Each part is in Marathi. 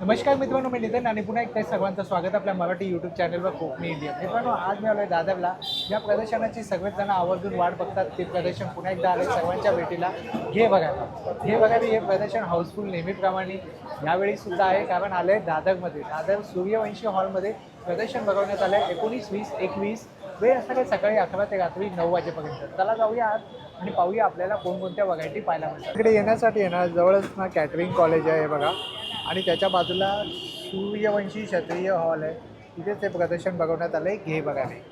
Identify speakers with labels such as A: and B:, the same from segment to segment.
A: नमस्कार मित्रांनो मी निधन आणि पुन्हा एकदा सर्वांचं स्वागत आपल्या मराठी यूट्यूब चॅनलवर कोकणी इंडिया. मित्रांनो आज मी आलो आहे दादरला. या प्रदर्शनाची सगळेच जण आवर्जून वाट बघतात. ते प्रदर्शन पुन्हा एकदा आले सर्वांच्या भेटीला. घे बघायला घे बघायला हे प्रदर्शन हाऊसफुल नेहमीप्रमाणे यावेळी सुद्धा आहे कारण आलंय दादरमध्ये. दादर सूर्यवंशी हॉलमध्ये प्रदर्शन भरवण्यात आलं आहे एकोणीस वीस एकवीस. वेळ असं सकाळी अकरा ते रात्री नऊ वाजेपर्यंत. चला जाऊया आज आणि पाहूया आपल्याला कोणकोणत्या व्हरायटी पाहायला मिळतात. इकडे येण्यासाठी येणार जवळच ना कॅटरिंग कॉलेज आहे बघा. आणि त्याच्या बाजूला सूर्यवंशी क्षत्रिय हॉल आहे. तिथे ते प्रदर्शन बघवण्यात आलं आहे घे बघाने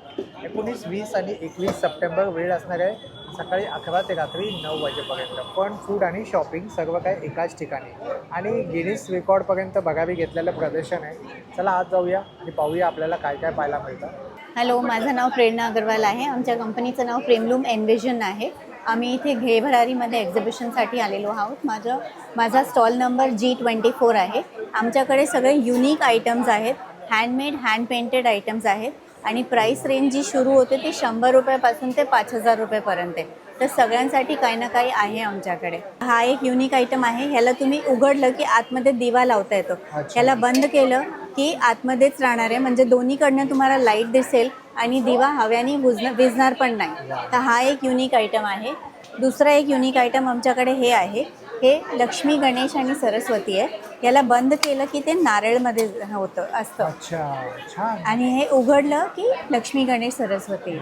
A: एकोणीस वीस आणि एकवीस सप्टेंबर वेळ असणार आहे. सकाळी अकरा ते रात्री नऊ वाजेपर्यंत. पण फूड आणि शॉपिंग सर्व काही एकाच ठिकाणी. आणि गिनीस रेकॉर्डपर्यंत बघावी घेतलेलं प्रदर्शन आहे. चला आज जाऊया आणि पाहूया आपल्याला काय काय पाहायला मिळतं.
B: हॅलो माझं नाव प्रेरणा अग्रवाल आहे. आमच्या कंपनीचं नाव प्रेमलूम एनविजन आहे. आम्ही इथे घे भरारीमध्ये एक्झिबिशनसाठी आलेलो आहोत. माझं माझा stall number G twenty four आहे. आमच्याकडे सगळे युनिक आयटम्स आहेत. हँडमेड हँड पेंटेड आयटम्स आहेत. आणि प्राईस रेंज जी सुरू होते ती शंभर रुपयापासून ते पाच हजार रुपयेपर्यंत आहे. तर सगळ्यांसाठी काही ना काही आहे आमच्याकडे. हा एक युनिक आयटम आहे. ह्याला तुम्ही उघडलं की आतमध्ये दिवा लावता येतो. ह्याला बंद केलं की आतमध्येच राहणार आहे. म्हणजे दोन्हीकडनं तुम्हाला लाइट दिसेल आणि दिवा हव्याने विझणार विझणार पण नाही. तर हा एक युनिक आयटम आहे. दुसरा एक युनिक आयटम आमच्याकडे हे आहे. हे लक्ष्मी गणेश आणि सरस्वती आहे. याला बंद केलं की ते नारळमध्ये होतं असतं.
A: अच्छा
B: आणि हे उघडलं की लक्ष्मी गणेश सरस्वती.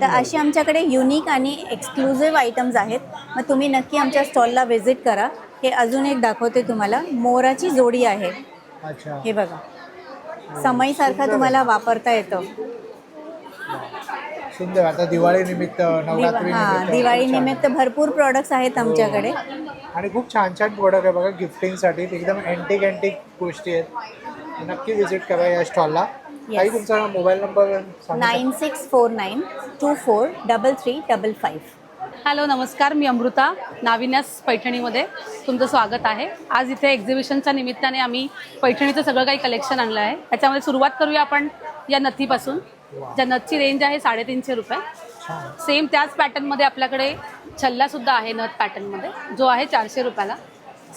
B: तर असे आमच्याकडे युनिक आणि एक्सक्लुझिव्ह आयटम्स आहेत. मग तुम्ही नक्की आमच्या स्टॉलला व्हिजिट करा. हे अजून एक दाखवते तुम्हाला. मोराची जोडी आहे. हे बघा. समईसारखा तुम्हाला वापरता येतं.
A: सुंदर. आता दिवाळी निमित्त नवरात्री
B: हा दिवाळी. निमित्त भरपूर प्रॉडक्ट्स आहेत आमच्याकडे.
A: आणि खूप छान छान प्रोडक्ट आहे बघा गिफ्टिंगसाठी एकदम अँटिक अँटिक गोष्टी आहेत. नक्की विजिट करा या स्टॉलला काही तुमचा mobile number
B: nine six four nine two four double three double five.
C: Hello नमस्कार. मी अमृता नाविन्यास पैठणीमध्ये. तुमचं स्वागत आहे. आज इथे एक्झिबिशनच्या निमित्ताने आम्ही पैठणीचं सगळं काही कलेक्शन आणलं आहे. त्याच्यामध्ये सुरुवात करूया आपण या नथीपासून. ज्या नथची रेंज आहे साडेतीनशे रुपये. सेम त्याच पॅटर्नमध्ये आपल्याकडे छल्लासुद्धा आहे नथ पॅटर्नमध्ये जो आहे चारशे रुपयाला.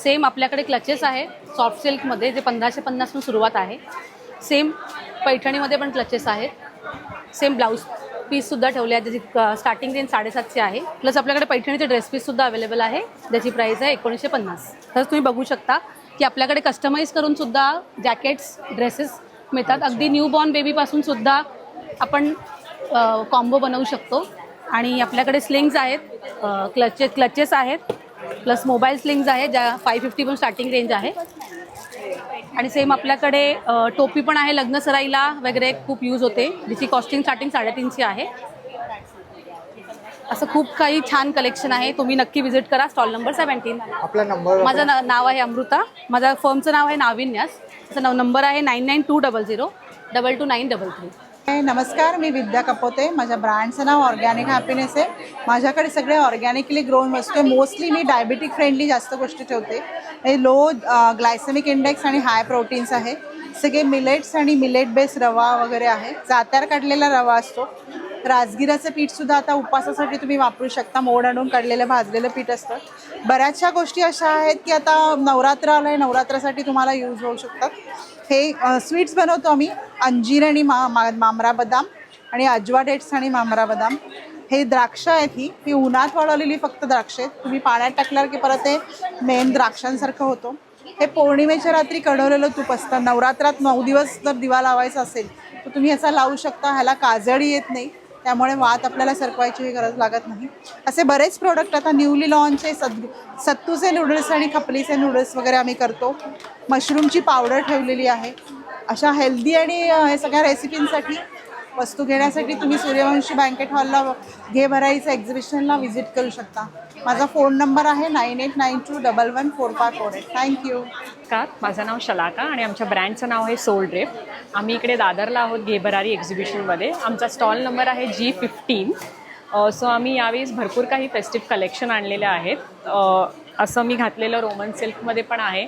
C: सेम आपल्याकडे क्लचेस आहे सॉफ्ट सिल्कमध्ये जे पंधराशे पन्नासपासून सुरुवात आहे. सेम पैठणीमध्ये पण क्लचेस आहेत. सेम ब्लाऊज पीससुद्धा ठेवले आहेत ज्याची स्टार्टिंग रेंज साडेसातशे आहे. प्लस आपल्याकडे पैठणीचे ड्रेस पीससुद्धा अवेलेबल आहे ज्याची प्राईस आहे एकोणीसशे पन्नास. तर तुम्ही बघू शकता की आपल्याकडे कस्टमाइज करून सुद्धा जॅकेट्स ड्रेसेस मिळतात. अगदी न्यू बॉर्न बेबीपासून सुद्धा आपण कॉम्बो बनवू शकतो. आणि आपल्याकडे स्लिंग्स आहेत क्लचे क्लचेस आहेत प्लस मोबाईल स्लिंग्स आहेत ज्या फाय फिफ्टी पण स्टार्टिंग रेंज आहे. आणि सेम आपल्याकडे टोपी पण आहे लग्न सराईला वगैरे खूप यूज होते जिची कॉस्टिंग स्टार्टिंग साडेतीनशे आहे. असं खूप काही छान कलेक्शन आहे. तुम्ही नक्की विजिट करा. स्टॉल नंबर सेवन्टीन
A: आपला नंबर
C: माझं ना- नाव आहे अमृता. माझ्या फर्मचं नाव आहे नाविन्यास. त्याचा नंबर आहे nine nine two double zero double two nine double three
D: नमस्कार मी विद्या कपोते. माझ्या ब्रँडचं नाव ऑर्गॅनिक हॅपीनेस आहे. माझ्याकडे सगळे ऑर्गॅनिकली ग्रोन वस्तू आहे. मोस्टली मी डायबिटिक फ्रेंडली जास्त गोष्टी ठेवते. हे लो ग्लायसेमिक इंडेक्स आणि हाय प्रोटीन्स आहे. सगळे मिलेट्स आणि मिलेट बेस रवा वगैरे आहे. जात्यार काढलेला रवा असतो. राजगिराचं पीठसुद्धा आता उपवासासाठी तुम्ही वापरू शकता. मोड आणून काढलेलं भाजलेलं पीठ असतं. बऱ्याचशा गोष्टी अशा आहेत की आता नवरात्र आलं आहे नवरात्रासाठी तुम्हाला यूज होऊ शकतात. हे स्वीट्स बनवतो आम्ही. अंजीर आणि मा मा मामरा बदाम आणि अजवा डेट्स आणि मामरा बदाम. हे द्राक्ष आहेत ही. ही उन्हात वाळवलेली फक्त द्राक्ष आहेत. तुम्ही पाण्यात टाकल्यावर की परत ते मेन द्राक्षांसारखं होतो. हे पौर्णिमेच्या रात्री कढवलेलं तूप असतं. नवरात्रात नऊ दिवस जर दिवा लावायचा असेल तर तुम्ही असा लावू शकता. ह्याला काजळी येत नाही. त्यामुळे वात आपल्याला सरकवायची गरज लागत नाही. असे बरेच प्रोडक्ट आता न्यूली लॉन्च आहे सद सत्तूचे नूडल्स आणि खपलीचे नूडल्स वगैरे आम्ही करतो. मशरूमची पावडर ठेवलेली आहे. अशा हेल्दी आणि हे सगळ्या रेसिपींसाठी वस्तू घेण्यासाठी तुम्ही सूर्यवंशी बँकेट हॉलला घे भराईचं एक्झिबिशनला व्हिजिट करू शकता. माझा फोन नंबर आहे nine eight nine two double one four five four eight thank you
E: नमस्कार माझं नाव शलाका आणि आमच्या ब्रँडचं नाव आहे सोल ड्रेप आम्ही इकडे दादरला आहोत घेबरारी एक्झिबिशनमध्ये आमचा स्टॉल नंबर आहे जी फिफ्टीन सो आम्ही यावेळेस भरपूर काही फेस्टिव्ह कलेक्शन आणलेले आहेत. असं मी घातलेलं रोमन सिल्कमध्ये पण आहे.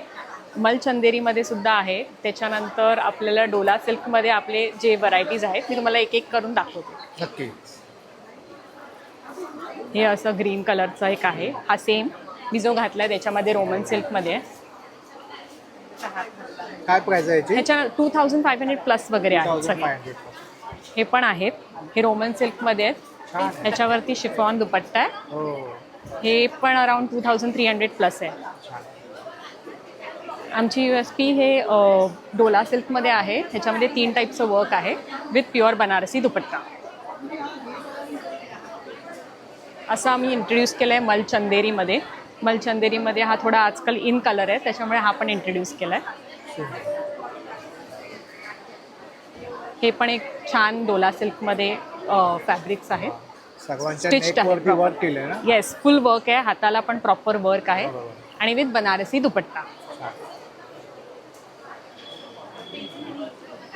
E: मलचंदेरीमध्ये सुद्धा आहे. त्याच्यानंतर आपल्याला डोला सिल्कमध्ये आपले जे व्हरायटीज आहेत मी तुम्हाला एक एक करून दाखवते.
A: नक्की.
E: हे असं ग्रीन कलरचं एक आहे. हा सेम मी जो घातला आहे त्याच्यामध्ये रोमन सिल्कमध्ये. आहे
A: काय प्राइस आहे
E: ह्याच्या two thousand five hundred plus वगैरे आहेत सगळे. हे पण आहेत हे रोमन सिल्कमध्ये आहेत. ह्याच्यावरती शिफॉन दुपट्टा आहे.
A: हो.
E: हे पण around two thousand three hundred plus आहे. आमची यू एस पी हे डोला सिल्कमध्ये आहे. ह्याच्यामध्ये तीन टाईपचं वर्क आहे. With pure Banarasi dupatta. असं आम्ही इंट्रोड्यूस केलं आहे मलचंदेरीमध्ये. मलचंदेरीमध्ये हा थोडा आजकाल इन कलर आहे. त्याच्यामुळे हा पण इंट्रोड्यूस केला आहे हे पण एक छान डोला सिल्कमध्ये फॅब्रिक्स आहेत. येस फुल वर्क आहे. हाताला पण प्रॉपर वर्क आहे. आणि विथ बनारसी दुपट्टा.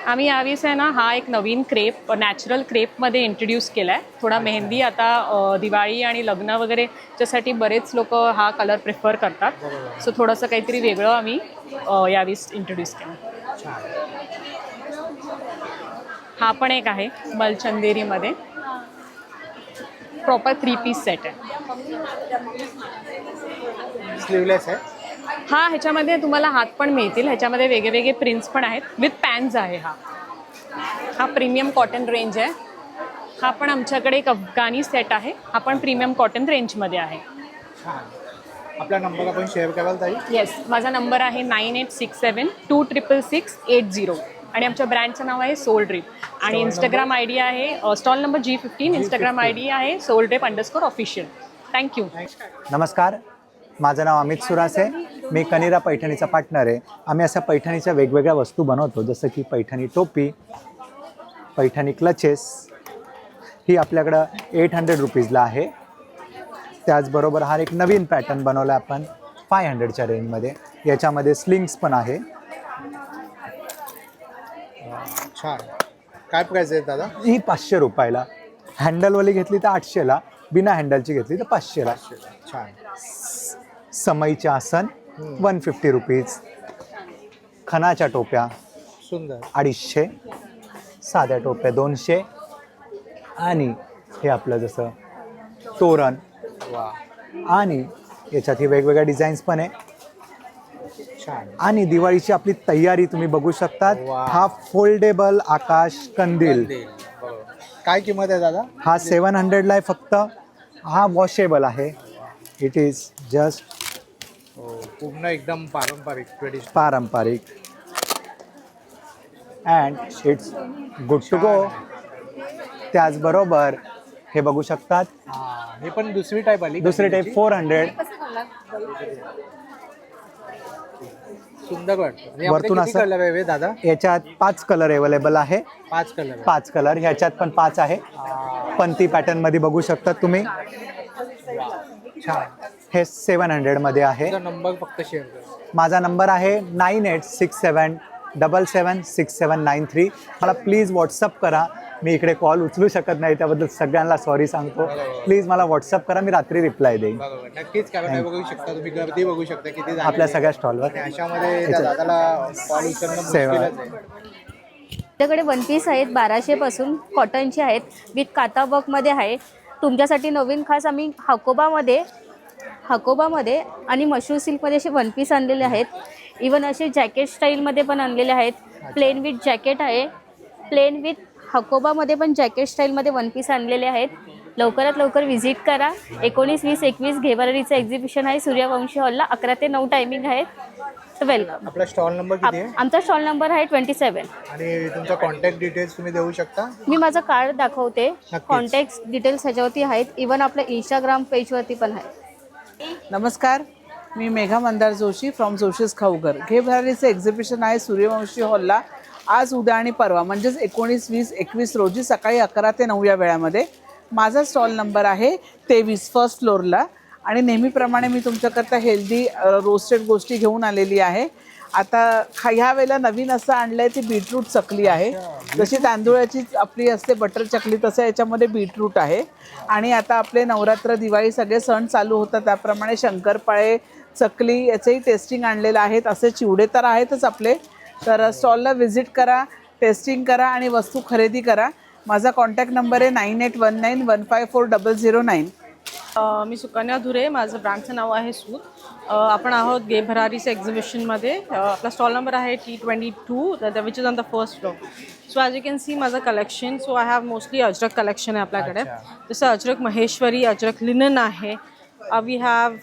E: आम्ही यावेळेस आहे ना हा एक नवीन क्रेप नॅचरल क्रेपमध्ये इंट्रोड्यूस केला आहे थोडा मेहंदी आता दिवाळी आणि लग्न वगैरे च्यासाठी बरेच लोक हा कलर प्रिफर करतात. सो थोडंसं काहीतरी वेगळं आम्ही अ, यावेळेस इंट्रोड्यूस केलं. हा पण एक आहे मलचंदेरीमध्ये. प्रॉपर थ्री पीस सेट आहे.
A: स्लीवलेस आहे?
E: हा ह्याच्यामध्ये तुम्हाला हात पण मिळतील. ह्याच्यामध्ये वेगवेगळे प्रिंट्स पण आहेत. विथ पॅन्स आहे हा. हा प्रीमियम कॉटन रेंज आहे. हा पण आमच्याकडे एक अफगाणी सेट आहे. हा पण प्रीमियम कॉटन रेंजमध्ये आहे.
A: आपला नंबर आपण शेअर कराल ताई?
E: येस माझा नंबर आहे nine eight six seven two triple six eight zero. आणि आमच्या ब्रँडचं नाव आहे सोल ड्रिप आणि इंस्टाग्राम आय डी आहे stall number G fifteen Instagram I D आहे soul drip underscore official thank you
F: नमस्कार. माझं नाव अमित सुरासे. मी कनिरा पैठणीचा पार्टनर आहे. आम्ही अशा पैठणीच्या वेगवेगळ्या वस्तू बनवतो जसं की पैठणी टोपी पैठणी क्लचेस. ही आपल्याकडं एट हंड्रेड रुपीजला आहे. त्याचबरोबर हा एक नवीन पॅटर्न बनवला आपण फाय हंड्रेडच्या रेंजमध्ये याच्यामध्ये स्लिंग्स पण आहे.
A: छान. काय प्राइस आहे दादा?
F: ही पाचशे रुपयाला. हँडलवाली घेतली तर आठशेला. बिना हँडलची घेतली तर पाचशेला.
A: छान.
F: समईचे आसन. वन फिफ्टी रुपीज खणाच्या टोप्या.
A: सुंदर.
F: अडीचशे. साध्या टोप्या दोनशे. आणि हे आपलं जसं तोरण.
A: वा
F: आणि याच्यात ही वेगवेगळ्या डिझाईन्स पण आहे.
A: छान.
F: आणि दिवाळीची आपली तयारी तुम्ही बघू शकतात.
A: वा.
F: हा फोल्डेबल आकाश कंदील.
A: बरोबर. काय किंमत आहे दादा?
F: हा सेवन हंड्रेडला आहे फक्त. हा वॉशेबल आहे. इट इज जस्ट
A: हो पूर्ण एकदम पारंपरिक ट्रेडिशनल
F: पारंपरिक. And it's good to go त्याचबरोबर हे बघू शकतात.
A: हा हे पण दुसरी टाईप आली
F: दुसरे टाईप फोर हंड्रेड
A: सुंदर वाटतं.
F: वरतून असं-
A: कलर आहे बे दादा?
F: याच्यात पाच कलर अवेलेबल आहे.
A: पाच कलर
F: पाच कलर ह्याच्यात पण पाच आहे. पंती पॅटर्नमध्ये बघू शकता तुम्ही.
A: छान.
F: हे सेवन हंड्रेडमध्ये आहे.
A: नंबर फक्त शेअर कर.
F: माझा नंबर आहे nine eight six seven double seven six seven nine three मला प्लीज व्हॉट्सअप करा. मी इकडे कॉल उचलू शकत नाही त्याबद्दल सगळ्यांना सॉरी सांगतो. प्लीज मला व्हॉट्सअप करा मी रात्री रिप्लाय देईन.
A: बरोबर. नक्कीच कारण बघू शकता तुम्ही गर्दी बघू शकता किती झालेली
F: आपल्या
A: आहे.
F: सगळ्या स्टॉलवर
A: आणि अशामध्ये त्या दादाला कॉल उचलणं
F: सेवा.
A: मुश्किलच आहे.
G: आपल्याकडे वन पीस आहेत बाराशेपासून कॉटनचे आहेत. विथ काता वर्कमध्ये आहे. तुमच्यासाठी नवीन खास आम्ही हाकोबामध्ये हाकोबामध्ये आणि मशरूम सिल्कमध्ये असे वन पीस आणलेले आहेत. इवन असे जॅकेट स्टाईलमध्ये पण आणलेले आहेत. प्लेन विथ जॅकेट आहे. प्लेन विथ हकोबामध्ये पण जॅकेट स्टाईलमध्ये वन पीस आणलेले आहेत. लवकरात लवकर व्हिजिट करा. एकोणीस वीस एकवीस घेवरारीचं एक्झिबिशन आहे सूर्यवंशी हॉलला अकरा ते नऊ टायमिंग आहे तर वेलकम
A: आपला स्टॉल नंबर किती आहे?
G: आमचा स्टॉल नंबर आहे ट्वेंटी सेवन
A: आणि तुमचा कॉन्टॅक्ट डिटेल्स तुम्ही देऊ शकता?
G: मी माझं कार्ड दाखवते. कॉन्टॅक्ट डिटेल्स ह्याच्यावरती आहेत. इवन आपल्या इंस्टाग्राम पेजवरती पण आहे
H: नमस्कार मी मेघा मंदार जोशी फ्रॉम जोशीस खाऊगर घे भरारीचं एक्झिबिशन आहे सूर्यवंशी हॉलला. आज उद्या आणि परवा म्हणजेच एकोणीस वीस एकवीस रोजी सकाळी अकरा ते नऊ या वेळामध्ये माझा स्टॉल नंबर आहे तेवीस फर्स्ट फ्लोअरला आणि नेहमीप्रमाणे मी तुमच्याकरता हेल्दी रोस्टेड गोष्टी घेऊन आलेली आहे. आता खा ह्या वेळेला नवीन असं आणलं आहे ती बीटरूट चकली आहे. जशी तांदूळाची आपली असते बटर चकली तसं याच्यामध्ये बीटरूट आहे. आणि आता आपले नवरात्र दिवाळी सगळे सण चालू होतात. त्याप्रमाणे शंकरपाळे चकली याचंही टेस्टिंग आणलेलं आहेत. असे चिवडे तर आहेतच आपले. तर स्टॉलला व्हिजिट करा टेस्टिंग करा आणि वस्तू खरेदी करा. माझा कॉन्टॅक्ट नंबर आहे nine eight one nine one five four double zero nine.
I: मी सुकन्या धुरे माझं ब्रँडचं नाव आहे सूत. आपण आहोत गे भरारीच्या एक्झिबिशनमध्ये आपला स्टॉल नंबर आहे T twenty two which is on the first floor so as you can see माझं collection so I have mostly Ajrakh collection आहे आपल्याकडे. जसं अजरक महेश्वरी अजरक लिनन आहे. वी हॅव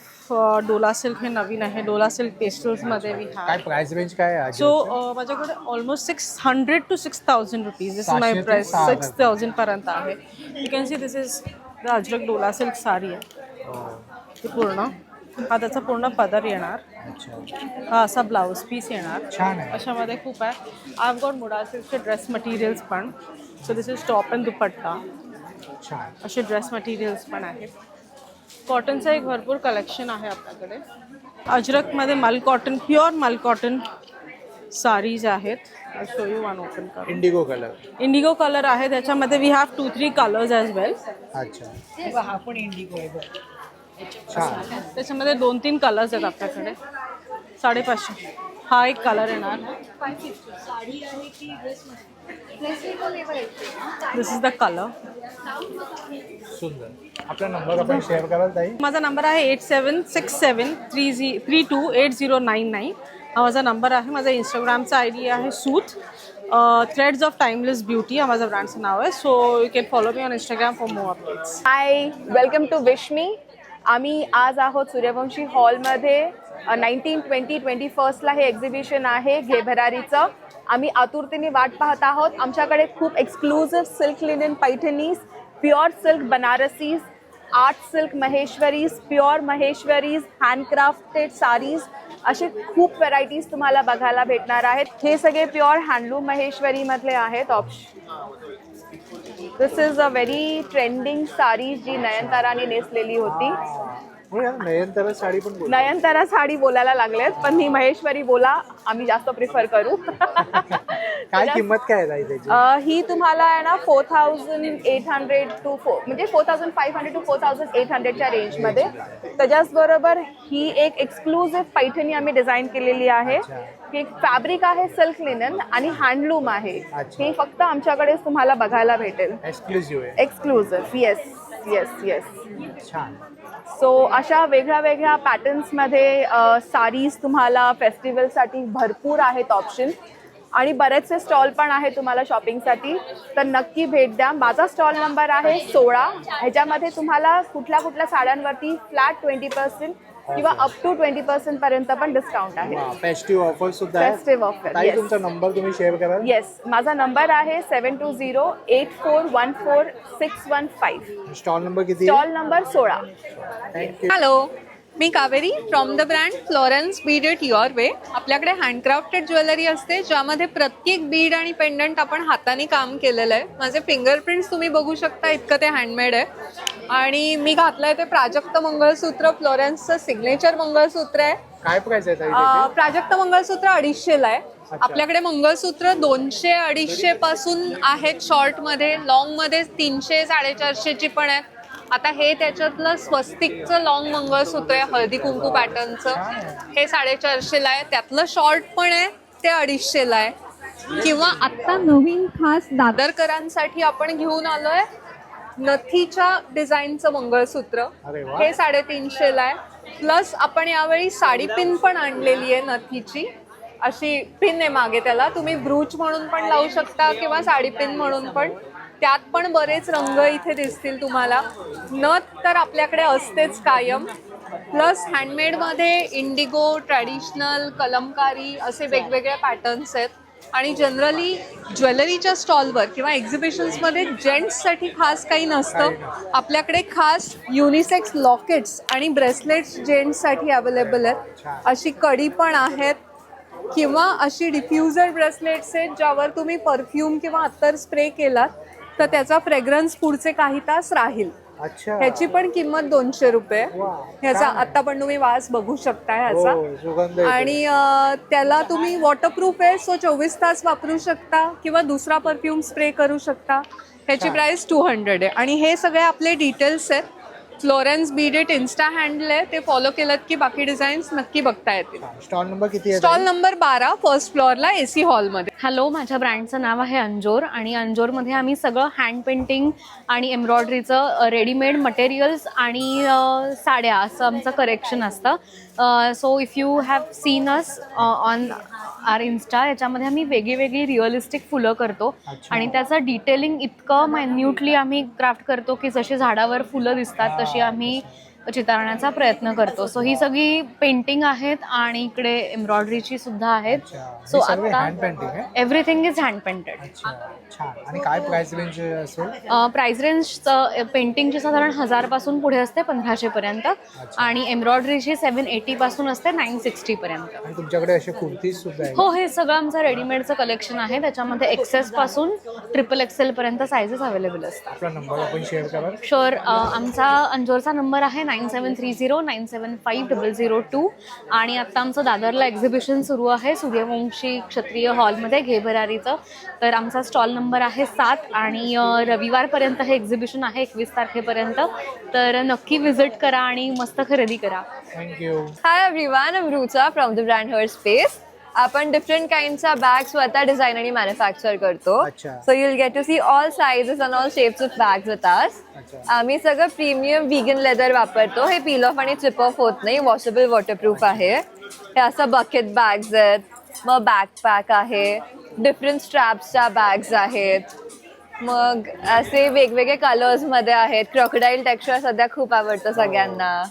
I: डोला सिल्क हे नवीन आहे. डोला सिल्क पेस्टल्समध्ये वी हॅव
A: प्राइस रेंज काय
I: सो माझ्याकडे almost six hundred two six thousand rupees this my price. Six thousand पर्यंत आहे. You can see this is the Ajrak Dola silk sari आहे.
A: हो.
I: ती पूर्ण. हा त्याचा पूर्ण पदर येणार.
A: अच्छा.
I: हा असा ब्लाऊज पीस येणार.
A: छान
I: अशामध्ये खूप आहे. आय गॉट मुडा सिल्कचे ड्रेस मटेरियल्स पण. So this is top and dupatta. असे ड्रेस मटेरियल्स पण आहेत. कॉटनचं एक भरपूर कलेक्शन आहे आपल्याकडे. अजरकमध्ये mul cotton pure mul cotton saris आहेत. शो यू वन ओपन कर
A: इंडिगो कलर
I: इंडिगो कलर आहे. त्याच्यामध्ये we have two three colours as well
A: अच्छा. हा पण इंडिगो आहे बघ. छान.
I: त्याच्यामध्ये दोन तीन कलर्स आहेत आपल्याकडे. साडेपाचशे. हा एक कलर येणार. दिस इज द कलर
A: सुंदर. आपला नंबर आपण शेअर कराल ताई?
I: माझा नंबर आहे eight seven six seven three Zee three two eight zero nine nine हा माझा नंबर आहे माझा इंस्टाग्रामचा आय डी आहे सूत. थ्रेड्स ऑफ टाइमलेस ब्युटी हा माझा ब्रँडचं नाव आहे. So you can follow me on Instagram for more updates
J: hi welcome to wish me आम्ही आज आहोत सूर्यवंशी हॉलमध्ये. नाईन्टीन ट्वेंटी ट्वेंटी फर्स्टला हे एक्झिबिशन आहे घे भरारीचं. आम्ही आतुरतेने वाट पाहत आहोत. आमच्याकडे खूप exclusive silk linen Paithanis pure silk Banarasis art silk Maheshwaris pure Maheshwaris handcrafted saris असे खूप व्हरायटीज तुम्हाला बघायला भेटणार आहेत. हे सगळे प्युअर हँडलूम महेश्वरीमधले आहेत option this is a very trending sari जी नयनताराने नेसलेली होती.
A: नयनतारा साडी पण बोल
J: नयनतारा साडी बोलायला लागलेत पण ही महेश्वरी बोला आम्ही जास्त प्रिफर करू.
A: काय किंमत काय त्याची?
J: अ, ही तुम्हाला आहे ना four thousand eight hundred two four म्हणजे four thousand five hundred two four thousand eight हंड्रेडच्या रेंजमध्ये त्याच्याचबरोबर ही एक एक्सक्लुझिव्ह पैठणी आम्ही डिझाईन केलेली आहे. ही फॅब्रिक आहे सिल्क लिनन आणि हँडलूम आहे.
A: अच्छा.
J: ही फक्त आमच्याकडेच तुम्हाला बघायला भेटेल.
A: एक्सक्लुझिव्ह आहे.
J: एक्सक्लुझिव्ह येस येस येस
A: छान.
J: सो अशा वेगळ्या वेगळ्या पॅटर्न्समध्ये साडीज तुम्हाला फेस्टिवलसाठी भरपूर आहेत ऑप्शन आणि बरेचसे स्टॉल पण आहे तुम्हाला शॉपिंगसाठी तर नक्की भेट द्या. माझा स्टॉल नंबर आहे सोळा. ह्याच्यामध्ये तुम्हाला कुठल्या कुठल्या साड्यांवरती फ्लॅट ट्वेंटी पर्सेंट किंवा अप टू ट्वेंटी पर्सेंट पर्यंत पण डिस्काउंट आहे.
A: फेस्टिव्ह ऑफर सुद्धा ताई
J: yes.
A: तुमचा नंबर तुम्ही शेअर कराल
J: येस माझा नंबर आहे seven two zero eight four one four six one five
A: stall number किती?
J: स्टॉल नंबर सोळा.
K: Hello me Kaveri from the brand Florence bead it your way आपल्याकडे हँडक्राफ्टेड ज्वेलरी असते ज्यामध्ये प्रत्येक बीड आणि पेंडंट आपण हाताने काम केलेलं आहे. माझे फिंगरप्रिंट्स तुम्ही बघू शकता इतकं ते हँडमेड आहे. आणि मी घातलं आहे ते प्राजक्त मंगळसूत्र फ्लोरन्सचं सिग्नेचर मंगळसूत्र आहे.
A: काय प्राइस आहे ताई
K: अं,
A: त्याची?
K: प्राजक्त मंगळसूत्र अडीचशेला आहे. आपल्याकडे मंगळसूत्र दोनशे अडीचशे पासून आहेत शॉर्टमध्ये लॉंगमध्ये तीनशे साडेचारशेची पण आहेत आता हे त्याच्यातलं स्वस्तिकचं लॉंग मंगळसूत्र आहे हळदी कुंकू पॅटर्नचं. हे साडेचारशेला आहे. त्यातलं शॉर्ट पण आहे ते अडीचशेला आहे. किंवा आत्ता नवीन खास दादरकरांसाठी आपण घेऊन आलोय नथीच्या डिझाईनचं मंगळसूत्र. हे साडेतीनशेला आहे. प्लस आपण यावेळी साडी पिन पण आणलेली आहे नथीची. अशी पिन आहे मागे त्याला. तुम्ही ब्रूच म्हणून पण लावू शकता किंवा साडी पिन म्हणून पण. त्यात पण बरेच रंग इथे दिसतील तुम्हाला. नथ तर आपल्याकडे असतेच कायम. प्लस हँडमेडमध्ये इंडिगो ट्रॅडिशनल कलमकारी असे वेगवेगळे पॅटर्न्स आहेत. आणि जनरली ज्वेलरीच्या स्टॉलवर किंवा एक्झिबिशन्समध्ये जेंट्ससाठी खास काही नसतं. आपल्याकडे खास युनिसेक्स लॉकेट्स आणि ब्रेसलेट्स जेंट्ससाठी अवेलेबल आहेत. अशी कडी पण आहेत किंवा अशी डिफ्युजर ब्रेसलेट्स आहेत ज्यावर तुम्ही परफ्यूम किंवा अत्तर स्प्रे केलात तर त्याचा फ्रेग्रन्स पुढचे काही तास राहील.
A: अच्छा
K: ह्याची पण किंमत दोनशे रुपये ह्याचा. आता पण तुम्ही वास बघू शकता ह्याचा
A: हो येतो.
K: आणि त्याला तुम्ही वॉटरप्रूफ आहे सो चोवीस तास वापरू शकता किंवा दुसरा परफ्यूम स्प्रे करू शकता ह्याची. प्राइस टू हंड्रेड आहे आणि हे सगळे आपले डिटेल्स आहेत फ्लोरेन्स बीडेट इन्स्टा हँडल आहे. ते फॉलो केलं की बाकी डिझाईन्स नक्की बघता येतील.
A: स्टॉल नंबर किती आहे
K: स्टॉल? नंबर बारा फर्स्ट फ्लोअरला ए सी हॉलमध्ये
L: हॅलो माझ्या ब्रँडचं नाव आहे अंजोर आणि अंजोरमध्ये आम्ही सगळं हँड पेंटिंग आणि एम्ब्रॉयडरीचं रेडीमेड मटेरियल्स आणि अ, साड्या असं आमचं करेक्शन असतं. So if you have seen us on our insta याच्यामध्ये आम्ही वेगळी वेगळी रिअलिस्टिक फुलं करतो. आणि त्याचं डिटेलिंग इतकं मायन्यूटली आम्ही क्राफ्ट करतो की जशी झाडावर फुलं दिसतात तशी आम्ही चितारण्याचा प्रयत्न करतो. सो ही सगळी पेंटिंग आहेत आणि इकडे एम्ब्रॉयडरीची सुद्धा आहेत. सो आता एव्हरीथिंग इज हँड पेंटेड
A: आणि काय प्राइस रेंज असेल?
L: प्राइस रेंज पेंटिंगची साधारण हजारपासून पुढे असते पंधराशेपर्यंत. आणि एम्ब्रॉयडरीची सेवन एटीपासून असते नाईन सिक्स्टीपर्यंत
A: आणि तुमच्याकडे असे कुर्तीज सुद्धा
L: हो हे सगळं आमचं रेडीमेडचं कलेक्शन आहे. त्याच्यामध्ये एक्सेस पासून ट्रिपल एक्सेल पर्यंत सायझेस अवेलेबल असतात.
A: शुअर
L: आमचा अंजोरचा नंबर आहे nine seven three zero nine seven five double zero two आणि आत्ता आमचं दादरला एक्झिबिशन सुरू आहे सूर्यवंशी क्षत्रिय हॉलमध्ये घे भरारीचं तर आमचा स्टॉल नंबर आहे सात आणि रविवारपर्यंत हे एक्झिबिशन आहे एकवीस तारखेपर्यंत तर नक्की व्हिजिट करा आणि मस्त खरेदी करा
A: thank you
M: hi everyone am Rucha from the brand her space आपण डिफरंट काइंडचा बॅग स्वतः डिझाईन आणि मॅन्युफॅक्चर करतो.
A: अच्छा.
M: So you'll get to see all sizes and all shapes of bags with
A: अच्छा.
M: आम्ही सगळं प्रीमियम विगन लेदर वापरतो. हे पील ऑफ आणि चिप ऑफ होत नाही. वॉशेबल वॉटरप्रूफ आहे. हे असं बकेट बॅग्स आहेत. मग बॅकपॅक आहे. डिफरंट स्ट्रॅप्सच्या बॅग्स आहेत. मग असे वेगवेगळे कलर्समध्ये आहेत. क्रोकोडाईल टेक्स्चर सध्या खूप आवडतं सगळ्यांना.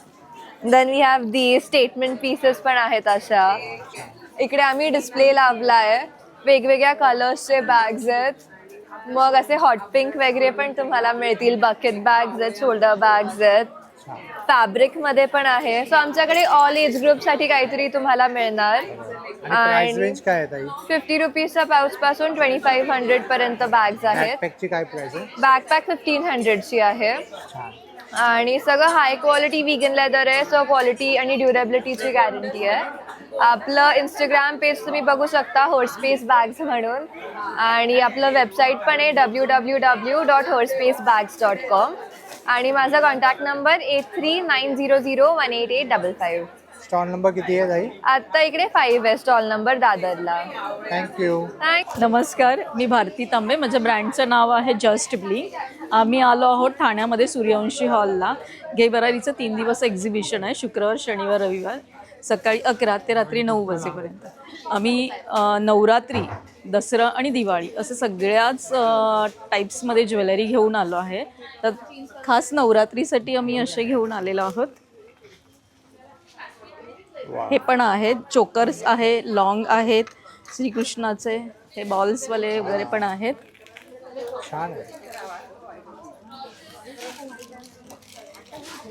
M: Then we have the statement pieces पण आहेत अशा. इकडे आम्ही डिस्प्ले लावला आहे वेगवेगळ्या कलर्सचे बॅग्स आहेत. मग असे हॉट पिंक वगैरे पण तुम्हाला मिळतील. बकेट बॅग्स आहेत शोल्डर बॅग्स आहेत. फॅब्रिकमध्ये पण आहे. सो आमच्याकडे ऑल एज ग्रुपसाठी काहीतरी तुम्हाला मिळणार.
A: आणि आहे
M: फिफ्टी रुपीजच्या पाऊच पासून ट्वेंटी फाईव्ह हंड्रेड पर्यंत बॅग्स आहेत.
A: आहे?
M: बॅकपॅक फिफ्टीन हंड्रेडची आहे.
A: छान.
M: आणि सगळं हाय क्वालिटी विगन लेदर आहे. सो क्वालिटी आणि ड्युरेबिलिटीची गॅरंटी आहे. आपलं इंस्टाग्राम पेज तुम्ही बघू शकता होर्सपेस बॅग्स म्हणून. आणि आपलं वेबसाईट पण आहे W W W dot horsepace bags dot com आणि माझा contact number eight three nine zero zero one eight eight double five
A: stall number किती आहे ताई?
M: आत्ता इकडे फाईव्ह आहे स्टॉल नंबर दादरला.
A: थँक्यू
M: थँक
N: नमस्कार मी भारती तांबे. माझ्या ब्रँडचं नाव आहे जस्ट ब्ली आम्ही आलो आहोत ठाण्यामध्ये सूर्यवंशी हॉलला गेबरारीचं तीन दिवस एक्झिबिशन आहे शुक्रवार शनिवार रविवार. सकाळी अकरा ते रात्री नऊ वाजेपर्यंत. आम्ही नवरात्री दसरा आणि दिवाळी असं सगळ्याच टाईप्समध्ये ज्वेलरी घेऊन आलो आहे. तर खास नवरात्रीसाठी आम्ही असे घेऊन आलेलो आहोत. हे पण आहेत. चोकर्स आहे लॉंग आहेत. श्रीकृष्णाचे हे बॉल्सवाले वगैरे पण आहेत.
A: छान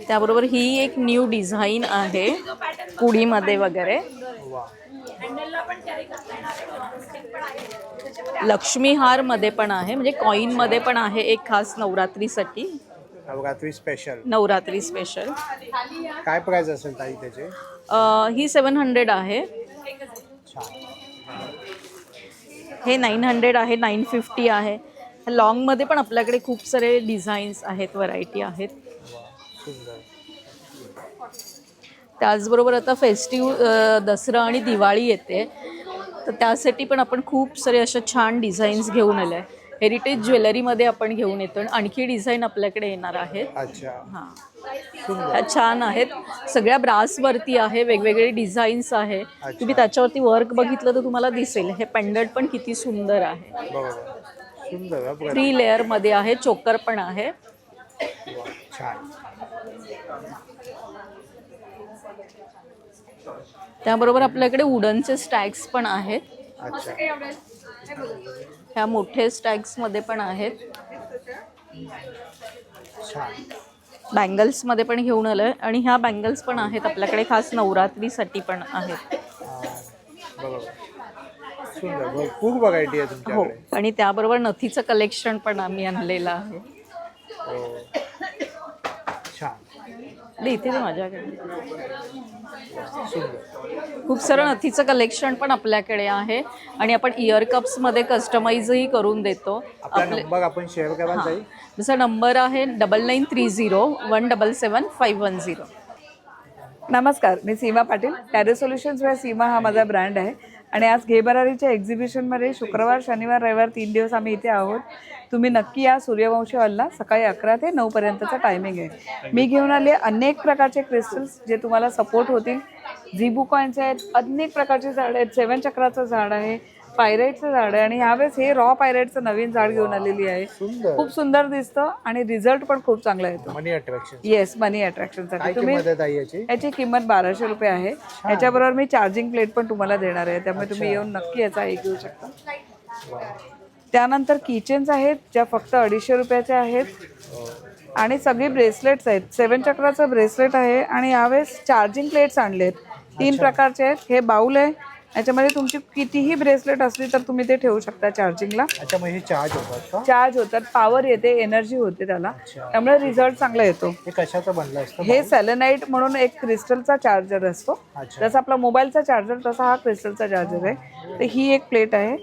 N: त्याबरोबर ही एक न्यू डिझाईन आहे कुडीमध्ये वगैरे.
A: वा
N: लक्ष्मी हारमध्ये पण आहे म्हणजे कॉईनमध्ये पण आहे एक खास नवरात्रीसाठी.
A: नवरात्री स्पेशल
N: नवरात्री स्पेशल
A: काय प्राइस असेल ताई त्याचे?
N: ही सेवन हंड्रेड आहे. हे नाईन हंड्रेड आहे नाईन फिफ्टी आहे. लॉंगमध्ये पण आपल्याकडे खूप सारे डिझाईन्स आहेत व्हरायटी आहेत. त्याचबरोबर आता फेस्टिव्ह दसरा आणि दिवाळी येते. तर त्यासाठी पण आपण खूप सारे अशा छान डिझाईन्स घेऊन आले आहे हेरिटेज ज्वेलरीमध्ये आपण घेऊन येतो आणि आणखी डिझाईन आपल्याकडे येणार आहेत. हां. छान आहेत. सगळ्या ब्रासवरती आहे. वेगवेगळे डिझाईन्स आहे. तुम्ही त्याच्यावरती वर्क बघितलं तर तुम्हाला दिसेल. हे पेंडंट पण किती सुंदर आहे. थ्री लेअरमध्ये आहे. चोकर पण आहे. त्याबरोबर आपल्याकडे वुडनचे स्टॅग्स पण आहेत. ह्या मोठे स्टॅग्समध्ये पण आहेत.
A: छान.
N: बँगल्समध्ये पण घेऊन आलं आहे आणि ह्या बँगल्स पण आहेत. आपल्याकडे खास नवरात्रीसाठी पण आहेत.
A: हा, भरपूर व्हरायटी आहे
N: हो. आणि त्याबरोबर नथीचं कलेक्शन पण आम्ही आणलेलं आहे.
A: हो.
N: दे इथे माझ्याकडे खूप सारं नथीचं कलेक्शन पण आपल्याकडे आहे. आणि आपण इयर कप्समध्ये कस्टमाइजही करून देतो.
A: आपला आपण शेअर
N: जसा नंबर आहे double nine three zero one double seven five one zero
H: नमस्कार मी सीमा पाटील. टॅरे सोल्युशन्स व सीमा हा माझा ब्रँड आहे. आणि आज घेबरारीच्या एक्झिबिशनमध्ये शुक्रवार शनिवार रविवार तीन दिवस आम्ही इथे आहोत. तुम्ही नक्की या सूर्यवंशी हॉलला सकाळी अकरा ते नऊपर्यंतचा टायमिंग आहे. मी घेऊन आले अनेक प्रकारचे क्रिस्टल्स जे तुम्हाला सपोर्ट होतील. झिबू कॉईन्स आहेत अनेक प्रकारचे झाड आहेत. सेवन चक्राचं झाड आहे. पायराईटचं झाड आहे आणि यावेळेस हे रॉ पायराईटचं नवीन झाड घेऊन आलेली आहे.
A: सुंदर.
H: खूप सुंदर दिसतं आणि रिझल्ट पण खूप चांगला येतो.
A: मनी अट्रॅक्शन
H: येस मनी अट्रॅक्शनसाठी
A: काय
H: तुम्ही
A: किंमत आहे ताई याची?
H: याची किंमत बाराशे रुपये आहे. याच्याबरोबर मी चार्जिंग प्लेट पण तुम्हाला देणार आहे. त्यामुळे तुम्ही येऊन नक्की याचा एक घेऊ शकता. त्यानंतर किचन्स आहेत ज्या फक्त अडीचशे रुपयाच्या आहेत. आणि सगळी ब्रेसलेट्स आहेत. सेवन चक्राचं ब्रेसलेट आहे. आणि यावेळेस चार्जिंग प्लेट्स आणले आहेत तीन प्रकारचे आहेत. हे बाऊल आहे. याच्यामध्ये तुमची कितीही ब्रेसलेट असली तर तुम्ही ते ठेवू शकता चार्जिंगला
A: अच्छा मग हे चार्ज होतात का?
H: चार्ज होतात पॉवर येते एनर्जी होते त्याला. त्यामुळे रिझल्ट चांगला येतो.
A: हे कशाचं बनलं असतं?
H: हे सेलेनाईट म्हणून एक क्रिस्टलचा चार्जर असतो.
A: अच्छा.
H: जसा आपला मोबाईलचा चार्जर तसा हा क्रिस्टलचा चार्जर आहे. तर ही एक प्लेट आहे.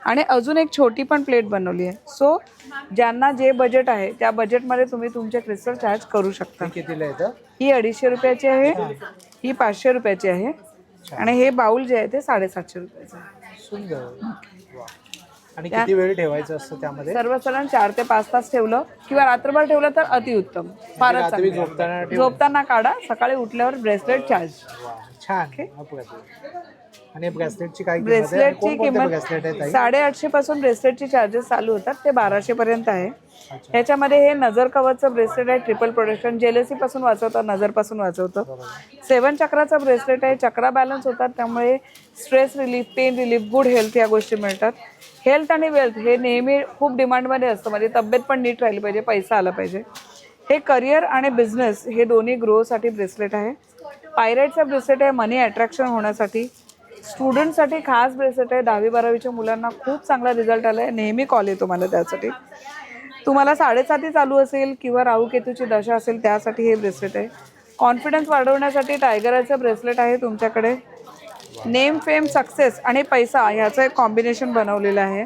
H: आणि अजून एक छोटी पण प्लेट बनवली आहे. सो ज्यांना जे बजेट आहे त्या बजेटमध्ये तुम्ही तुमचे क्रिस्टल चार्ज करू शकता.
A: हे कितीला येतं?
H: ही अडीचशे रुपयाची आहे. ही पाचशे रुपयाची आहे. आणि हे बाउल जे आहे ते साडेसातशे रुपयाचं आहे.
A: सुंदर. वा. आणि किती वेळ ठेवायचं असतं त्यामध्ये?
H: सर्व सण चार ते पाच तास ठेवलं. किंवा रात्रभर ठेवलं तर अतिउत्तम फारच
A: रात्री
H: चांगलं.
A: झोपताना
H: काढा. सकाळी उठल्यावर ब्रेसलेट चार्ज.
A: वा, छान. अप्रतिम. आणि ब्रेसलेटची काय
H: ब्रेसलेटची किंमत?
A: ब्रेसलेट आहे ताई?
H: साडेआठशे पासून ब्रेसलेटची चार्जेस चालू होतात. ते बाराशे पर्यंत आहे. ह्याच्यामध्ये हे नजर कवचचं ब्रेसलेट आहे ट्रिपल प्रोटेक्शन जेलसी पासून वाचवतं नजरपासून वाचवतं सेवन चक्राचं ब्रेसलेट आहे. चक्रा बॅलन्स होतात. त्यामुळे stress relief pain relief good health या गोष्टी मिळतात. हेल्थ आणि वेल्थ हे नेहमी खूप डिमांडमध्ये असतं. म्हणजे तब्येत पण नीट राहिली पाहिजे पैसा आला पाहिजे. हे करिअर आणि बिझनेस हे दोन्ही ग्रोसाठी ब्रेसलेट आहे. पायरेटचं ब्रेसलेट आहे मनी अट्रॅक्शन होण्यासाठी. स्टुडंटसाठी खास ब्रेसलेट आहे दहावी बारावीच्या मुलांना खूप चांगला रिझल्ट आला आहे नेहमी कॉल येतो मला त्यासाठी. तुम्हाला साडेसाती चालू असेल किंवा राहूकेतूची दशा असेल त्यासाठी हे ब्रेसलेट आहे. कॉन्फिडन्स वाढवण्यासाठी टायगराचं ब्रेसलेट आहे तुमच्याकडे. नेम फेम सक्सेस आणि पैसा ह्याचं एक कॉम्बिनेशन बनवलेलं आहे.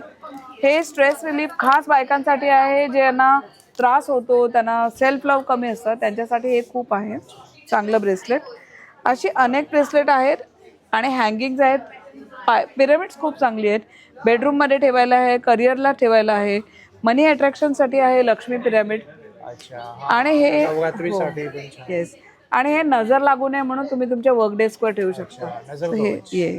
H: हे स्ट्रेस रिलीफ खास बायकांसाठी आहे. ज्यांना त्रास होतो त्यांना सेल्फ लव कमी असतं त्यांच्यासाठी हे खूप आहे. चांगलं ब्रेसलेट अशी अनेक ब्रेसलेट आहेत. आणि हँगिंग्ज आहेत. पाय पिरामिड्स खूप चांगली आहेत. बेडरूममध्ये ठेवायला आहे करिअरला ठेवायला आहे. मनी अट्रॅक्शनसाठी आहे लक्ष्मी पिरामिड
A: अच्छा
H: आणि हे. येस आणि हे नजर लागू नये म्हणून तुम्ही तुमच्या वर्क डेस्कवर ठेवू शकता. हे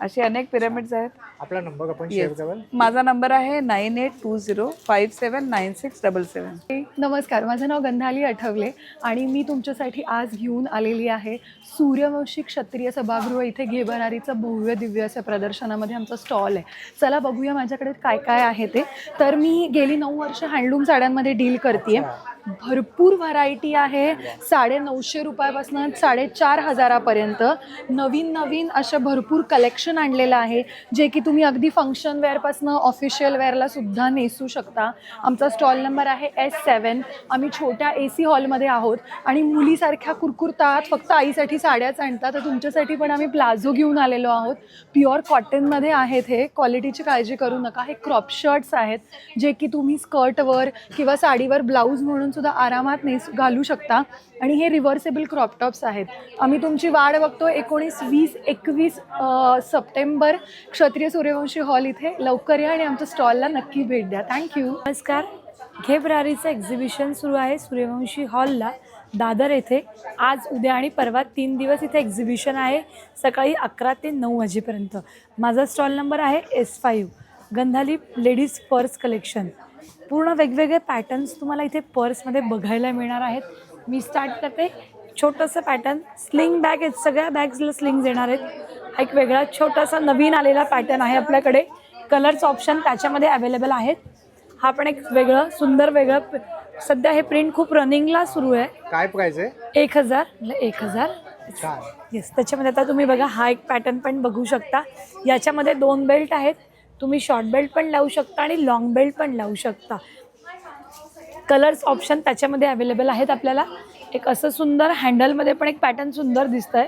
H: असे अनेक पिरामिड्स आहेत.
A: आपला नंबर आपण शेअर कराल?
H: माझा नंबर आहे nine eight two zero five seven nine six double seven
O: नमस्कार माझं नाव गंधाली आठवले आणि मी तुमच्यासाठी आज घेऊन आलेली आहे सूर्यवंशी क्षत्रिय सभागृह इथे घेबरारीचं भव्य दिव्य असं प्रदर्शनामध्ये आमचा स्टॉल आहे. चला बघूया माझ्याकडे काय काय आहे ते. तर मी गेली नऊ वर्ष हँडलूम साड्यांमध्ये डील करते भरपूर व्हरायटी आहे. साडे नऊशे रुपयापासून साडेचार हजारापर्यंत नवीन नवीन अशा भरपूर कलेक्शन आणलेलं आहे. जे की तुम्ही अगदी फंक्शन वेअरपासनं ऑफिशियल वेअरला सुद्धा नेसू शकता. आमचा स्टॉल नंबर आहे एस सेवन आम्ही छोट्या ए सी हॉलमध्ये आहोत. आणि मुलीसारख्या कुरकुरतात फक्त आईसाठी साड्याच आणतात. तर तुमच्यासाठी पण आम्ही प्लाझो घेऊन आलेलो आहोत. प्युअर कॉटनमध्ये आहेत हे. क्वालिटीची काळजी करू नका. हे क्रॉप शर्ट्स आहेत. जे की तुम्ही स्कर्टवर किंवा साडीवर ब्लाऊज म्हणून सुद्धा आरामात नेस घालू शकता. आणि हे रिव्हर्सेबल क्रॉप टॉप्स आहेत. आम्ही तुमची वाढ बघतो. एकोणीस वीस एकवीस सप्टेंबर क्षत्रिय सूर्यवंशी हॉल इथे. लवकर या आणि आमच्या स्टॉलला नक्की भेट द्या. थँक्यू
P: नमस्कार. घेबरारीचं एक्झिबिशन सुरू आहे सूर्यवंशी हॉलला दादर येथे. आज उद्या आणि परवा तीन दिवस इथे एक्झिबिशन आहे. सकाळी अकरा ते नऊ वाजेपर्यंत. माझा स्टॉल नंबर आहे S five Gandhali ladies purse collection पूर्ण वेगवेगळे पॅटर्न्स तुम्हाला इथे पर्समध्ये बघायला मिळणार आहेत. मी स्टार्ट करते. छोटंसं पॅटर्न स्लिंग बॅग आहेत. सगळ्या बॅग्सला स्लिंग्स येणार आहेत. हा एक वेगळा छोटासा नवीन आलेला पॅटर्न आहे आपल्याकडे. कलर्स ऑप्शन त्याच्यामध्ये अवेलेबल आहेत. हा पण एक वेगळं सुंदर वेगळं सध्या हे प्रिंट खूप रनिंगला सुरू आहे.
A: काय प्राइस आहे?
P: एक हजार. म्हणजे एक हजार. येस त्याच्यामध्ये आता तुम्ही बघा हा एक पॅटर्न पण बघू शकता. याच्यामध्ये दोन बेल्ट आहेत. तुम्ही शॉर्ट बेल्ट पण लावू शकता आणि लॉंग बेल्ट पण लावू शकता. कलर्स ऑप्शन त्याच्यामध्ये अवेलेबल आहेत आपल्याला. एक असं सुंदर हँडलमध्ये पण एक पॅटर्न सुंदर दिसत आहे.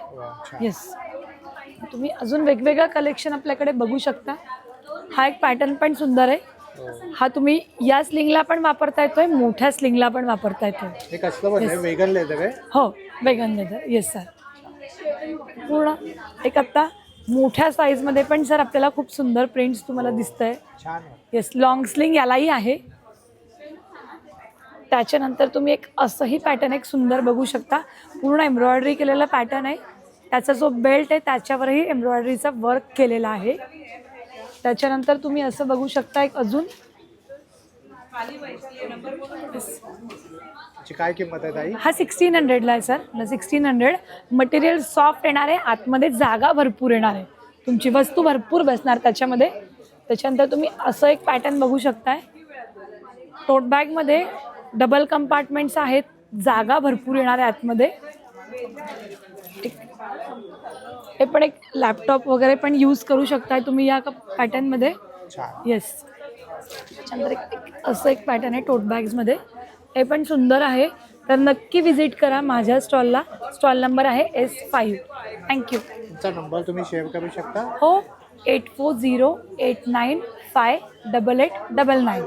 P: येस तुम्ही अजून वेगवेगळं कलेक्शन आपल्याकडे बघू शकता. हा एक पॅटर्न पण सुंदर आहे. हा. तुम्ही या स्लिंगला पण वापरता येतोय मोठ्या स्लिंगला पण वापरता येतोय.
A: हे वेगन लेदर आहे?
P: हो वेगन लेदर येस सर पूर्ण. एक आत्ता मोठ्या साईजमध्ये पण सर आपल्याला खूप सुंदर प्रिंट्स तुम्हाला दिसतंय.
A: छान आहे.
P: येस लॉंग स्लिंग यालाही आहे. त्याच्यानंतर तुम्ही एक असंही पॅटर्न एक सुंदर बघू शकता. पूर्ण एम्ब्रॉयडरी केलेला पॅटर्न आहे. त्याचा जो बेल्ट आहे त्याच्यावरही एम्ब्रॉयडरीचा वर्क केलेला आहे. त्याच्यानंतर तुम्ही असं बघू शकता एक अजून.
A: याची काय किंमत आहे ताई?
P: हा सिक्स्टीन हंड्रेडला आहे sir sixteen hundred material soft येणार आहे आतमध्ये जागा भरपूर येणार आहे. तुमची वस्तू भरपूर बसणार त्याच्यामध्ये. त्याच्यानंतर तुम्ही असं एक पॅटर्न बघू शकताय. टोट बॅगमध्ये डबल कंपार्टमेंट्स आहेत. जागा भरपूर येणार आहे आतमध्ये. हे पण एक लॅपटॉप वगैरे पण यूज करू शकताय तुम्ही या पॅटर्नमध्ये येस त्याच्यानंतर एक असं एक पॅटर्न आहे टोट बॅग्समध्ये हे पण सुंदर आहे. तर नक्की विजिट करा माझ्या स्टॉलला स्टॉल नंबर आहे एस फाईव्ह थँक्यू
A: तुमचा नंबर तुम्ही शेअर करू शकता?
P: हो eight four zero eight nine five double eight double nine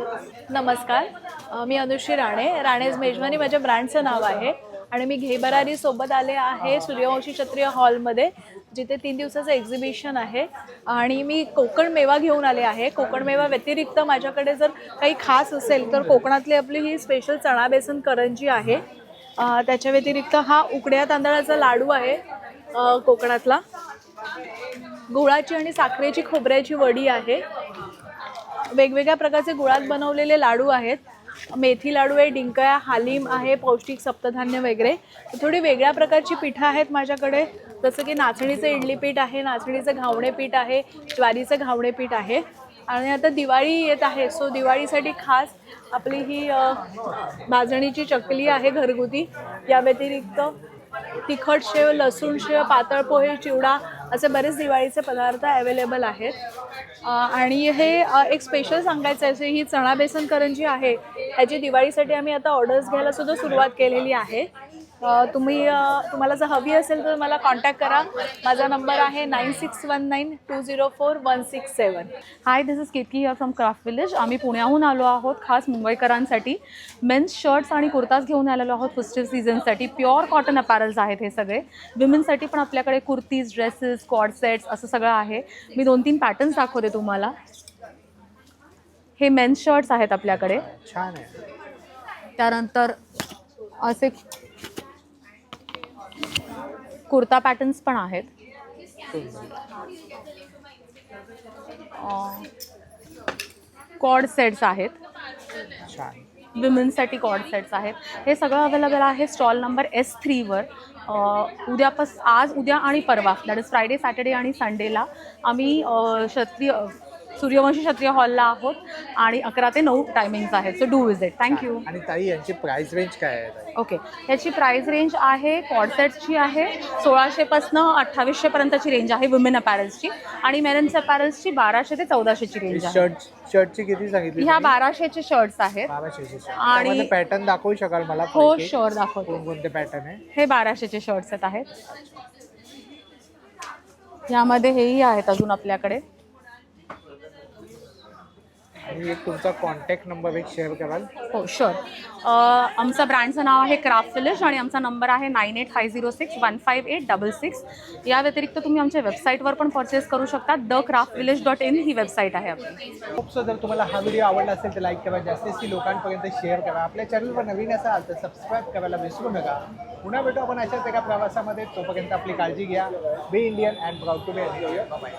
Q: नमस्कार. अ, मी अनुश्री राणे. राणेज मेजवानी माझ्या ब्रँडचं नाव आहे. आणि मी घेबरारी सोबत आले आहे सूर्यवंशी क्षत्रिय हॉलमध्ये जिथे तीन दिवसाचं एक्झिबिशन आहे आणि मी कोकण मेवा घेऊन आले आहे. कोकण मेवा व्यतिरिक्त माझ्याकडे जर काही खास असेल तर कोकणातली आपली ही स्पेशल चणा बेसन करंजी आहे. त्याच्या व्यतिरिक्त हा उकड्या तांदळाचा लाडू आहे कोकणातला. गुळाची आणि साखरेची खोबऱ्याची वडी आहे. वेगवेगळ्या प्रकारचे गुळात बनवलेले लाडू आहेत. मेथी लाडू आहे डिंकया हालीम आहे पौष्टिक सप्तधान्य वगैरे. थोडी वेगळ्या प्रकारची पिठं आहेत माझ्याकडे. जसं की नाचणीचं इडली पीठ आहे नाचणीचं घावणे पीठ आहे ज्वारीचं घावणे पीठ आहे. आणि आता दिवाळी येत आहे सो दिवाळीसाठी खास आपली ही भाजणीची चकली आहे घरगुती. या व्यतिरिक्त तिखट शेव लसूण शेव पातळ पोहे चिवडा असे बरेच दिवाळीचे पदार्थ अवेलेबल आहेत. आणि हे एक स्पेशल सांगायचं आहे ही चणा बेसन करंजी आहे. ह्याची दिवाळीसाठी आम्ही आता ऑर्डर्स घ्यायला सुद्धा सुरुवात केलेली आहे. तुम्ही तुम्हाला जर हवी असेल तर मला कॉन्टॅक्ट करा. माझा नंबर आहे nine six one nine two zero four one six seven
L: hi this is Ketaki here from craft village आम्ही पुण्याहून आलो आहोत खास मुंबईकरांसाठी. मेन्स शर्ट्स आणि कुर्ताज घेऊन आलेलो आहोत फेस्टिव्ह सीझनसाठी प्युअर कॉटन अपॅरल्स आहेत हे सगळे. विमेनसाठी पण आपल्याकडे कुर्तीज ड्रेसेस कॉड सेट्स असं सगळं आहे. मी दोन तीन पॅटर्न्स दाखवते तुम्हाला. हे मेन्स शर्ट्स आहेत आपल्याकडे.
A: छान आहे.
L: त्यानंतर असे कुर्ता पॅटर्न्स पण आहेत. कॉड सेट्स आहेत.
A: छान.
L: विमेन्ससाठी कॉड सेट्स आहेत. हे सगळं अवेलेबल आहे स्टॉल नंबर एस थ्रीवर उद्यापास आज उद्या आणि परवा दॅट इज फ्रायडे सॅटर्डे आणि संडेला आम्ही क्षत्रिय सूर्यवंशी क्षत्रिय हॉलला आहोत आणि अकरा ते नऊ टायमिंग्स आहेत. सो डू विजिट थँक्यू
A: आणि ताई यांची प्राइस रेंज काय आहे?
L: ओके याची प्राइस रेंज आहे कॉडसेट्सची आहे सोळाशेपासनं अठ्ठावीसशेपर्यंतची रेंज आहे वुमेन अपॅरल्सची आणि मेन्स अपॅरल्सची बाराशे ते चौदाशेची रेंज आहे.
A: शर्ट शर्टची किती सांगितली
L: ह्या? बाराशेचे शर्ट्स आहेत.
A: बाराशेचे shirt.
L: आणि-
A: त्यामध्ये पॅटर्न दाखवू शकाल मला
L: हो
A: पैकी?
L: शुअर दाखवतो.
A: कोणकोणते पॅटर्न आहे?
L: हे बाराशेचे शर्ट्स आहेत. यामध्ये हेही आहेत अजून आपल्याकडे.
A: आणि एक तुमचा कॉन्टॅक्ट नंबर एक शेअर कराल.
L: हो शुअर आमचं ब्रँडचं नाव आहे क्राफ्ट विलेज आणि आमचा नंबर आहे nine eight five zero six one five eight double six या व्यतिरिक्त तुम्ही आमच्या वेबसाईटवर पण परचेस करू शकता. The craft village dot in he website आहे आपली.
A: खूप जर तुम्हाला हा व्हिडिओ आवडला असेल तर लाईक करा. जास्तीत जास्त लोकांपर्यंत शेअर करा. आपल्या चॅनलवर नवीन असाल तर सबस्क्राईब करायला विसरू नका. पुन्हा भेटू आपण अशाच एका प्रवासामध्ये. तोपर्यंत आपली काळजी घ्या. Be Indian and proud to be bye